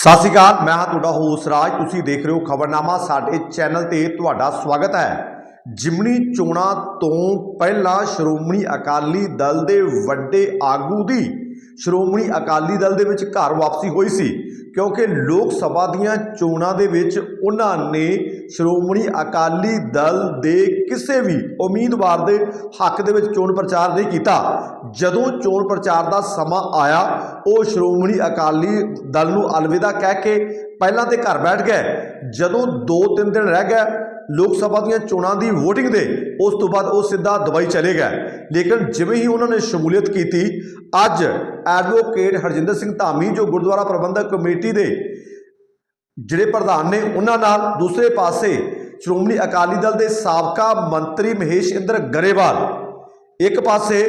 ਸਤਿ ਸ਼੍ਰੀ ਅਕਾਲ, ਮੈਂ ਹਾਂ ਤੁਹਾਡਾ ਹੋਸ ਰਾਜ। ਤੁਸੀਂ ਦੇਖ ਰਹੇ ਹੋ ਖਬਰਨਾਮਾ, ਸਾਡੇ ਚੈਨਲ ਤੇ ਤੁਹਾਡਾ ਸਵਾਗਤ ਹੈ। ਜਿਮਨੀ ਚੋਣਾਂ ਤੋਂ ਪਹਿਲਾਂ ਸ਼੍ਰੋਮਣੀ ਅਕਾਲੀ ਦਲ ਦੇ ਵੱਡੇ ਆਗੂ ਦੀ ਸ਼੍ਰੋਮਣੀ ਅਕਾਲੀ ਦਲ ਦੇ ਵਿੱਚ ਘਰ ਵਾਪਸੀ ਹੋਈ ਸੀ, ਕਿਉਂਕਿ ਲੋਕ ਸਭਾ ਦੀਆਂ ਚੋਣਾਂ ਦੇ ਵਿੱਚ ਉਹਨਾਂ ਨੇ ਸ਼੍ਰੋਮਣੀ ਅਕਾਲੀ ਦਲ ਦੇ ਕਿਸੇ ਵੀ ਉਮੀਦਵਾਰ ਦੇ ਹੱਕ ਦੇ ਵਿੱਚ ਚੋਣ ਪ੍ਰਚਾਰ ਨਹੀਂ ਕੀਤਾ। ਜਦੋਂ ਚੋਣ ਪ੍ਰਚਾਰ ਦਾ ਸਮਾਂ ਆਇਆ, ਉਹ ਸ਼੍ਰੋਮਣੀ ਅਕਾਲੀ ਦਲ ਨੂੰ ਅਲਵਿਦਾ ਕਹਿ ਕੇ ਪਹਿਲਾਂ ਤੇ ਘਰ ਬੈਠ ਗਏ। ਜਦੋਂ 2-3 ਦਿਨ ਰਹਿ ਗਏ ਲੋਕ ਸਭਾ ਦੀਆਂ ਚੋਣਾਂ ਦੀ VOTING ਦੇ, ਉਸ ਤੋਂ ਬਾਅਦ ਉਹ ਸਿੱਧਾ ਦੁਬਈ ਚਲੇ ਗਏ। ਲੇਕਿਨ ਜਿਵੇਂ ਹੀ ਉਹਨਾਂ ਨੇ ਸ਼ਮੂਲੀਅਤ ਕੀਤੀ, ਅੱਜ ਐਡਵੋਕੇਟ ਹਰਜਿੰਦਰ ਸਿੰਘ ਧਾਮੀ, ਜੋ ਗੁਰਦੁਆਰਾ ਪ੍ਰਬੰਧਕ ਕਮੇਟੀ ਦੇ ਜਿਹੜੇ ਪ੍ਰਧਾਨ ਨੇ, ਉਹਨਾਂ ਨਾਲ ਦੂਸਰੇ ਪਾਸੇ ਸ਼੍ਰੋਮਣੀ ਅਕਾਲੀ ਦਲ ਦੇ ਸਾਬਕਾ ਮੰਤਰੀ ਮਹੇਸ਼ ਇੰਦਰ ਗਰੇਵਾਲ, ਇੱਕ ਪਾਸੇ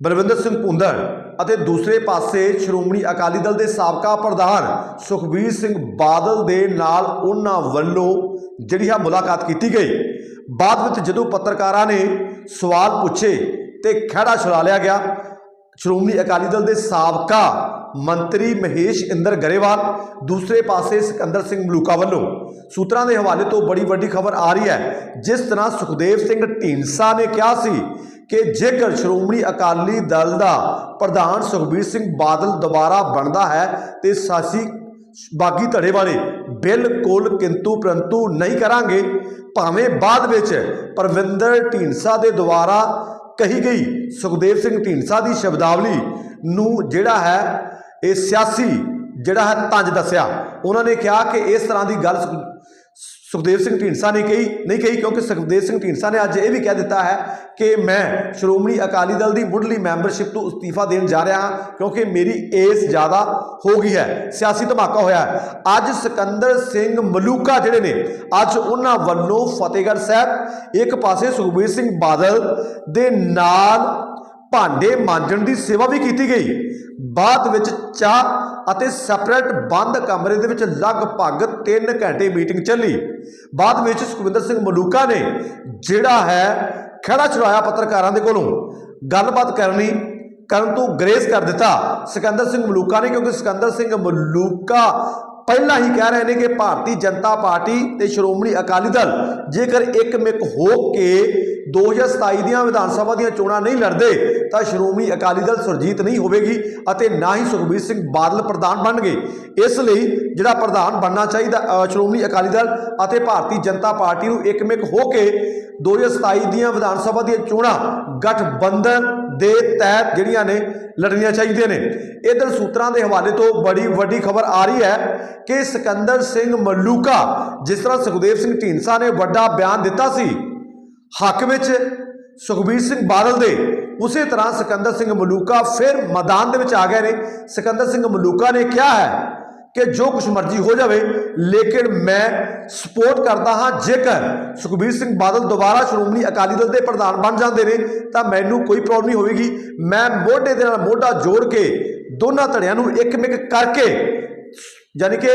ਬਲਵਿੰਦਰ ਸਿੰਘ ਭੁੰਦੜ ਅਤੇ ਦੂਸਰੇ ਪਾਸੇ ਸ਼੍ਰੋਮਣੀ ਅਕਾਲੀ ਦਲ ਦੇ ਸਾਬਕਾ ਪ੍ਰਧਾਨ ਸੁਖਬੀਰ ਸਿੰਘ ਬਾਦਲ ਦੇ ਨਾਲ ਉਹਨਾਂ ਵੱਲੋਂ ਜਿਹੜੀ ਆ ਮੁਲਾਕਾਤ ਕੀਤੀ ਗਈ। ਬਾਅਦ ਵਿੱਚ ਜਦੋਂ ਪੱਤਰਕਾਰਾਂ ਨੇ ਸਵਾਲ ਪੁੱਛੇ ਤੇ ਖਹਿੜਾ ਛੁਡਾ ਲਿਆ ਗਿਆ ਸ਼੍ਰੋਮਣੀ ਅਕਾਲੀ ਦਲ ਦੇ ਸਾਬਕਾ ਮੰਤਰੀ ਮਹੇਸ਼ ਇੰਦਰ ਗਰੇਵਾਲ, ਦੂਸਰੇ ਪਾਸੇ ਸਿਕੰਦਰ ਸਿੰਘ ਮਲੂਕਾ ਵੱਲੋਂ ਸੂਤਰਾਂ ਦੇ ਹਵਾਲੇ ਤੋਂ ਬੜੀ ਵੱਡੀ ਖਬਰ ਆ ਰਹੀ ਹੈ, ਜਿਸ ਤਰ੍ਹਾਂ ਸੁਖਦੇਵ ਸਿੰਘ ਢੀਂਡਸਾ ਨੇ ਕਿਹਾ ਸੀ ਕਿ ਜੇਕਰ ਸ਼੍ਰੋਮਣੀ ਅਕਾਲੀ ਦਲ ਦਾ ਪ੍ਰਧਾਨ ਸੁਖਬੀਰ ਸਿੰਘ ਬਾਦਲ ਦੁਬਾਰਾ ਬਣਦਾ ਹੈ, ਤੇ ਸਾਸੀ ਬਾਗੀ ਧੜੇ ਵਾਲੇ ਬਿਲਕੁਲ ਕਿੰਤੂ ਪ੍ਰੰਤੂ ਨਹੀਂ ਕਰਾਂਗੇ, ਭਾਵੇਂ ਬਾਅਦ ਵਿੱਚ ਪਰਵਿੰਦਰ ਢੀਂਡਸਾ ਦੇ ਦੁਆਰਾ ਕਹੀ ਗਈ ਸੁਖਦੇਵ ਸਿੰਘ ਢੀਂਡਸਾ ਦੀ ਸ਼ਬਦਾਵਲੀ ਨੂੰ ਜਿਹੜਾ ਹੈ ਇਹ ਸਿਆਸੀ ਜਿਹੜਾ ਹੈ ਤੰਜ ਦੱਸਿਆ। ਉਹਨਾਂ ਨੇ ਕਿਹਾ ਕਿ ਇਸ ਤਰ੍ਹਾਂ ਦੀ ਗੱਲ ਸੁਖ- ਸੁਖਦੇਵ ਸਿੰਘ ਢੀਂਡਸਾ ਨੇ ਕਹੀ, ਨਹੀਂ ਕਹੀ ਕਿਉਂਕਿ ਸੁਖਦੇਵ ਸਿੰਘ ਢੀਂਡਸਾ ਨੇ ਅੱਜ ਇਹ ਵੀ ਕਹਿ ਦਿੱਤਾ ਹੈ ਕਿ ਮੈਂ ਸ਼੍ਰੋਮਣੀ ਅਕਾਲੀ ਦਲ ਦੀ ਮੁੱਢਲੀ ਮੈਂਬਰਸ਼ਿਪ ਤੋਂ ਅਸਤੀਫਾ ਦੇਣ ਜਾ ਰਿਹਾ ਹਾਂ ਕਿਉਂਕਿ ਮੇਰੀ ਏਜ ਜ਼ਿਆਦਾ ਹੋ ਗਈ ਹੈ, ਸਿਆਸੀ ਧਮਾਕਾ ਹੋਇਆ ਅੱਜ ਸਿਕੰਦਰ ਸਿੰਘ ਮਲੂਕਾ ਜਿਹੜੇ ਨੇ, ਅੱਜ ਉਹਨਾਂ ਵੱਲੋਂ ਫਤਿਹਗੜ੍ਹ ਸਾਹਿਬ, ਇੱਕ ਪਾਸੇ ਸੁਖਬੀਰ ਸਿੰਘ ਬਾਦਲ ਦੇ ਨਾਲ ਭਾਂਡੇ ਮਾਂਜਣ ਦੀ ਸੇਵਾ ਵੀ ਕੀਤੀ ਗਈ। ਬਾਅਦ ਵਿੱਚ ਚਾਹ ਅਤੇ ਸੈਪਰੇਟ ਬੰਦ ਕਮਰੇ ਦੇ ਵਿੱਚ ਲਗਭਗ 3 ਘੰਟੇ ਮੀਟਿੰਗ ਚੱਲੀ। ਬਾਅਦ ਵਿੱਚ ਸੁਖਵਿੰਦਰ ਸਿੰਘ ਮਲੂਕਾ ਨੇ, ਜਿਹੜਾ ਹੈ ਖੜਾ ਛੁਡਾਇਆ ਪੱਤਰਕਾਰਾਂ ਦੇ ਕੋਲੋਂ। ਗੱਲਬਾਤ ਕਰਨੀ ਕਰਨ ਤੋਂ ਗ੍ਰੇਸ ਕਰ ਦਿੱਤਾ ਸਿਕੰਦਰ ਸਿੰਘ ਮਲੂਕਾ ਨੇ, ਕਿਉਂਕਿ ਸਿਕੰਦਰ ਸਿੰਘ ਮਲੂਕਾ ਪਹਿਲਾਂ ਹੀ ਕਹਿ ਰਹੇ ਨੇ ਕਿ ਭਾਰਤੀ ਜਨਤਾ ਪਾਰਟੀ ਤੇ ਸ਼੍ਰੋਮਣੀ ਅਕਾਲੀ ਦਲ ਜੇਕਰ ਇੱਕ ਇੱਕਮਿਕ ਹੋ ਕੇ 2027 ਦੀਆਂ ਵਿਧਾਨ ਸਭਾ ਦੀਆਂ ਚੋਣਾਂ ਨਹੀਂ ਲੜਦੇ, ਤਾਂ ਸ਼੍ਰੋਮਣੀ ਅਕਾਲੀ ਦਲ ਸੁਰਜੀਤ ਨਹੀਂ ਹੋਵੇਗੀ ਅਤੇ ਨਾ ਹੀ ਸੁਖਬੀਰ ਸਿੰਘ ਬਾਦਲ ਪ੍ਰਧਾਨ ਬਣਨਗੇ। ਇਸ ਲਈ ਜਿਹੜਾ ਪ੍ਰਧਾਨ ਬਣਨਾ ਚਾਹੀਦਾ ਸ਼੍ਰੋਮਣੀ ਅਕਾਲੀ ਦਲ ਅਤੇ ਭਾਰਤੀ ਜਨਤਾ ਪਾਰਟੀ ਨੂੰ ਇੱਕਮਿਕ ਹੋ ਕੇ 2027 ਦੀਆਂ ਵਿਧਾਨ ਸਭਾ ਦੀਆਂ ਚੋਣਾਂ ਗਠਬੰਧਨ ਦੇ ਤਹਿਤ ਜਿਹੜੀਆਂ ਨੇ, ਲੜਨੀਆਂ ਚਾਹੀਦੀਆਂ ਨੇ। ਇਧਰ ਸੂਤਰਾਂ ਦੇ ਹਵਾਲੇ ਤੋਂ ਬੜੀ ਵੱਡੀ ਖਬਰ ਆ ਰਹੀ ਹੈ ਕਿ ਸਿਕੰਦਰ ਸਿੰਘ ਮਲੂਕਾ, ਜਿਸ ਤਰ੍ਹਾਂ ਸੁਖਦੇਵ ਸਿੰਘ ਢੀਂਡਸਾ ਨੇ ਵੱਡਾ ਬਿਆਨ ਦਿੱਤਾ ਸੀ ਹੱਕ ਵਿੱਚ ਸੁਖਬੀਰ ਸਿੰਘ ਬਾਦਲ ਦੇ ਉਸੇ ਤਰ੍ਹਾਂ ਸਿਕੰਦਰ ਸਿੰਘ ਮਲੂਕਾ ਫਿਰ ਮੈਦਾਨ ਦੇ ਵਿੱਚ ਆ ਗਏ ਨੇ। ਸਿਕੰਦਰ ਸਿੰਘ ਮਲੂਕਾ ਨੇ ਕਿਹਾ ਹੈ ਕਿ ਜੋ ਕੁਝ ਮਰਜ਼ੀ ਹੋ ਜਾਵੇ, ਲੇਕਿਨ ਮੈਂ ਸਪੋਰਟ ਕਰਦਾ ਹਾਂ, ਜੇਕਰ ਸੁਖਬੀਰ ਸਿੰਘ ਬਾਦਲ ਦੁਬਾਰਾ ਸ਼੍ਰੋਮਣੀ ਅਕਾਲੀ ਦਲ ਦੇ ਪ੍ਰਧਾਨ ਬਣ ਜਾਂਦੇ ਨੇ, ਤਾਂ ਮੈਨੂੰ ਕੋਈ ਪ੍ਰੋਬਲਮ ਨਹੀਂ ਹੋਵੇਗੀ। ਮੈਂ ਮੋਢੇ ਦੇ ਨਾਲ ਮੋਢਾ ਜੋੜ ਕੇ ਦੋਨਾਂ ਧੜਿਆਂ ਨੂੰ ਇੱਕ ਇੱਕਮਿਕ ਕਰਕੇ, ਯਾਨੀ ਕਿ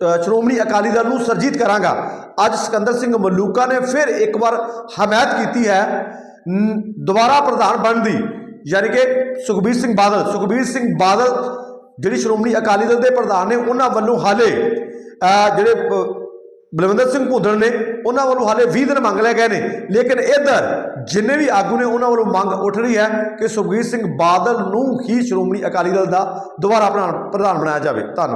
ਸ਼੍ਰੋਮਣੀ ਅਕਾਲੀ ਦਲ ਨੂੰ ਸਰਜੀਤ ਕਰਾਂਗਾ। ਅੱਜ ਸਿਕੰਦਰ ਸਿੰਘ ਮਲੂਕਾ ਨੇ ਫਿਰ ਇੱਕ ਵਾਰ ਹਮਾਇਤ ਕੀਤੀ ਹੈ ਦੁਬਾਰਾ ਪ੍ਰਧਾਨ ਬਣਨ ਦੀ। ਯਾਨੀ ਕਿ ਸੁਖਬੀਰ ਸਿੰਘ ਬਾਦਲ, ਸੁਖਬੀਰ ਸਿੰਘ ਬਾਦਲ ਜਿਹੜੀ ਸ਼੍ਰੋਮਣੀ ਅਕਾਲੀ ਦਲ ਦੇ ਪ੍ਰਧਾਨ ਨੇ, ਉਹਨਾਂ ਵੱਲੋਂ ਹਾਲੇ ਜਿਹੜੇ ਬਲਵਿੰਦਰ ਸਿੰਘ ਭੂਦੜ ਨੇ, ਉਹਨਾਂ ਵੱਲੋਂ ਹਾਲੇ 20 ਦਿਨ ਮੰਗ ਲਏ ਗਏ ਨੇ। ਲੇਕਿਨ ਇੱਧਰ ਜਿੰਨੇ ਵੀ ਆਗੂ ਨੇ, ਉਹਨਾਂ ਵੱਲੋਂ ਮੰਗ ਉੱਠ ਰਹੀ ਹੈ ਕਿ ਸੁਖਬੀਰ ਸਿੰਘ ਬਾਦਲ ਨੂੰ ਹੀ ਸ਼੍ਰੋਮਣੀ ਅਕਾਲੀ ਦਲ ਦਾ ਦੁਬਾਰਾ ਪ੍ਰਧਾਨ ਪ੍ਰਧਾਨ ਬਣਾਇਆ ਜਾਵੇ। ਧੰਨਵਾਦ।